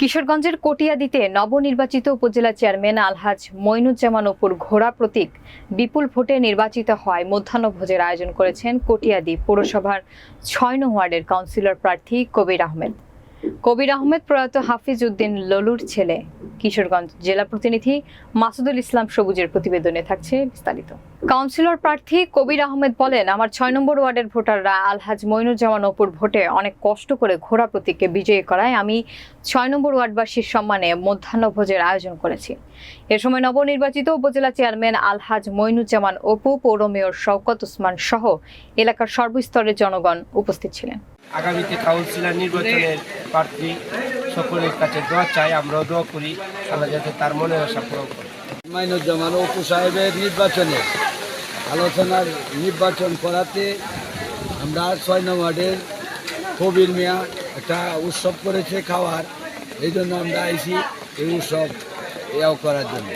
কিশোরগঞ্জের কটিয়াদিতে নবনির্বাচিত উপজেলা চেয়ারম্যান আলহাজ মইনুজ্জামান অপুর ঘোড়া প্রতীক বিপুল ভোটে নির্বাচিত হয়। মধ্যাহ্নভোজের আয়োজন করেছেন কটিয়াদি পৌরসভার ছয় নং ওয়ার্ডের কাউন্সিলর প্রার্থী কবির আহমেদ। কবির আহমেদ প্রয়াত হাফিজ উদ্দিন ললুর ছেলে। কিশোরগঞ্জ জেলা প্রতিনিধি মাসুদুল ইসলাম সবুজের প্রতিবেদনে থাকছে বিস্তারিত। কাউন্সিলর প্রার্থী কবির আহমেদ বলেন, আমার ছয় নম্বর ওয়ার্ডের ভোটাররা আলহাজ মইনুজ্জামান অপুর ভোটে অনেক কষ্ট করে ঘোড়া প্রতীককে বিজয়ী করায় আমি ছয় নম্বর ওয়ার্ডবাসীর সম্মানে মধ্যাহ্নভোজের আয়োজন করেছি। এ সময় নবনির্বাচিত উপজেলা চেয়ারম্যান আলহাজ মইনুজ্জামান অপু, পৌর মেয়র শওকত উসমান সহ এলাকার সর্বস্তরের জনগণ উপস্থিত ছিলেন। আগামীতে কাউন্সিলর নির্বাচনের প্রার্থী সকলের কাছে দোয়া চাই, আমরাও দোয়া করি, আল্লাহ যাতে তার মনে আশা পূরণ করে। মাইনুজ্জামান অপু সাহেবের নির্বাচনে আলোচনার নির্বাচন করাতে আমরা ছয় নং ওয়ার্ডের কবির মিয়া একটা উৎসব করেছে খাওয়ার, এই জন্য আমরা আইছি এই উৎসব এও করার জন্য।